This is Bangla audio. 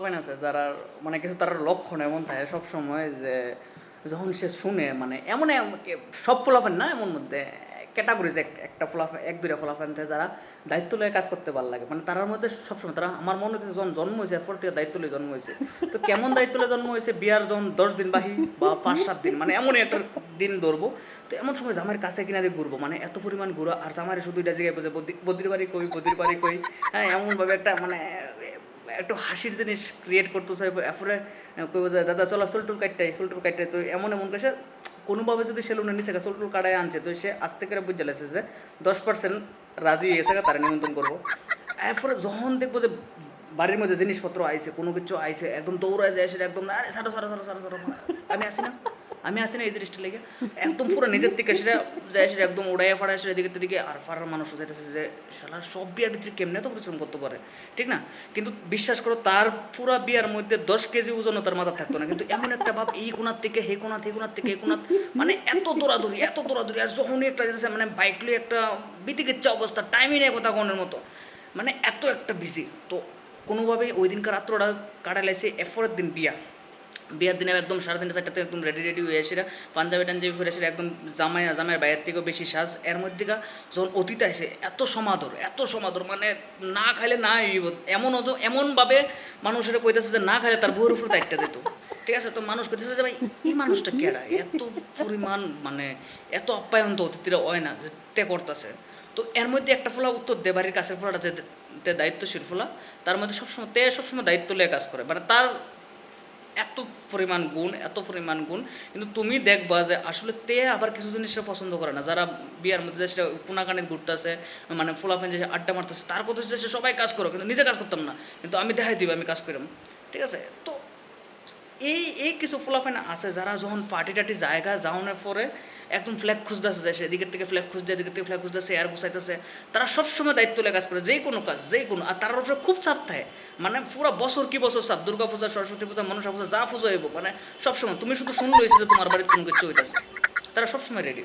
পোলাপাইন আছে, যারা মানে কিছু তার লক্ষণ এমন থাকে সবসময় যে যখন সে শুনে মানে এমন এম- সব পোলাপান না এমন মধ্যে ক্যাটাগরিজ একটা ফলাফল এক, দুইটা ফলাফল থাকে যারা দায়িত্ব লয়ে কাজ করতে ভালো লাগে মানে তার মধ্যে সবসময়, তারা, আমার মনে হচ্ছে যখন জন্ম হয়েছে এরপর থেকে দায়িত্ব লয়ে জন্ম হয়েছে। তো কেমন দায়িত্ব লয়ে জন্ম হয়েছে? বিয়ার যখন দশ দিন বাহি বা পাঁচ, সাত দিন মানে এমনই একটা দিন ধরবো। তো এমন সময় জামার কাছে কিনারে ঘুরবো মানে এত পরিমাণ ঘুরো, আর জামাইয়ের শুধু এটা জায়গায় বোঝে বদির বাড়ি কই, বদির বাড়ি কই? হ্যাঁ এমনভাবে একটা মানে একটু হাসির জিনিস ক্রিয়েট করতে চাই এরপরে কইব যে, দাদা, চলো চুলটুল কাটটাই চুলটুল কাটটাই তো এমন এমন করে সে কোনোভাবে যদি সেলুনের নিচে চুলটুল কাটায় আনছে, তো সে আস্তে করে বুঝে লাগছে যে দশ পার্সেন্ট রাজি হয়েছে তারা নিমন্ত্রণ করব। এরপরে যখন দেখব যে বাড়ির মধ্যে জিনিসপত্র আইছে, কোনো কিছু আইছে, একদম দৌড়ায় যায়, সেটা একদম আরে সারো সারো সারো সারো সারো আমি আসি না। আমি আসি না এই জিনিসটা লেগে। একদম পুরো নিজের থেকে সেটা যায়, সেটা একদম উড়াইয়া ফাড়ায় সেটা দিকে দিকে আর ফাড়ার মানুষ যেতেছে যে, শালা, সব বিয়ার ভিতরে কেমনে তো পরিশ্রম করতে পারে? ঠিক না? কিন্তু বিশ্বাস করো, তার পুরো বিয়ার মধ্যে দশ কেজি ওজনও তার মাথা থাকতো না। কিন্তু এমন একটা ভাব, এই কোনার থেকে, হে কোনার থেকে কোনার থেকে এই কোনার মানে এত দৌড়াদৌড়ি এত দৌড়াদৌড়ি, আর যখনই একটা যেতেছে মানে বাইক লিয়ে একটা বিতিকিচ্ছা অবস্থা টাইমই নেই কথা কোনের মতো। মানে এত একটা বিজি তো কোনোভাবেই ওই দিনকার রাত্রটা কাটালাইছে এরপরের দিন বিয়া। বিয়ার দিনে একদম সাড়ে তিনটা চারটাতে একদম রেডি রেডি হয়ে এসে পাঞ্জাবি টাঞ্জাবি ফিরে এসে একদম জামাই, জামাইয়ের বাইরের থেকেও বেশি সাজ। এর মধ্যে যখন অতীত আসে, এত সমাদর এত সমাদর মানে না খাইলে না এমন অত এমনভাবে মানুষের কইতেছে যে না খাইলে তার বউয়ের উপর একটা যেত। ঠিক আছে? তো মানুষ কইতেছে যে ভাই, এই মানুষটা কেডা এত পরিমাণ মানে এত আপ্যায়ন তো অতিথিরা হয় না যে তে করতেছে। তো এর মধ্যে একটা ফোলা উত্তর দে, বাড়ির কাছের ফোলাটা যে দায়িত্বশীল ফোলা, তার মধ্যে সবসময় তে সবসময় দায়িত্ব লিয়ে কাজ করে। মানে তার এত পরিমাণ গুণ, এত পরিমাণ গুণ। কিন্তু তুমি দেখবা যে আসলে তে আবার কিছু জিনিস পছন্দ করে না। যারা বিয়ার মধ্যে সেটা কোনাকানি ঘুরতেছে মানে ফোলাফেন যে আড্ডা মারতেছে, তার কথা সে সবাই কাজ করো, কিন্তু নিজে কাজ করতাম না। কিন্তু আমি দেখাই দিব, আমি কাজ করিলাম ঠিক আছে? তো এই এই কিছু ফোলাফেন আছে যারা যখন পার্টি টাটি জায়গা যাওয়ানোর পরে একদম ফ্ল্যাগ খুঁজতেছে যায় সেদিকের থেকে ফ্ল্যাগ খুঁজছে, এদিকের থেকে ফ্ল্যাগ খুঁজতেছে, এয়ার গুছাইতেছে, তারা সবসময় দায়িত্ব লেগে কাজ করে যে কোনো কাজ যে কোনো আর তার উপরে খুব চাপ থাকে। মানে পুরো বছর কি বছর চাপ? দুর্গা পূজা, সরস্বতী পূজা, মনসা পূজা, যা পূজা হইব মানে সবসময়, তুমি শুধু শুনলো যে তোমার বাড়িতে কোনো কিছু হইতেছে। তারা সবসময় রেডি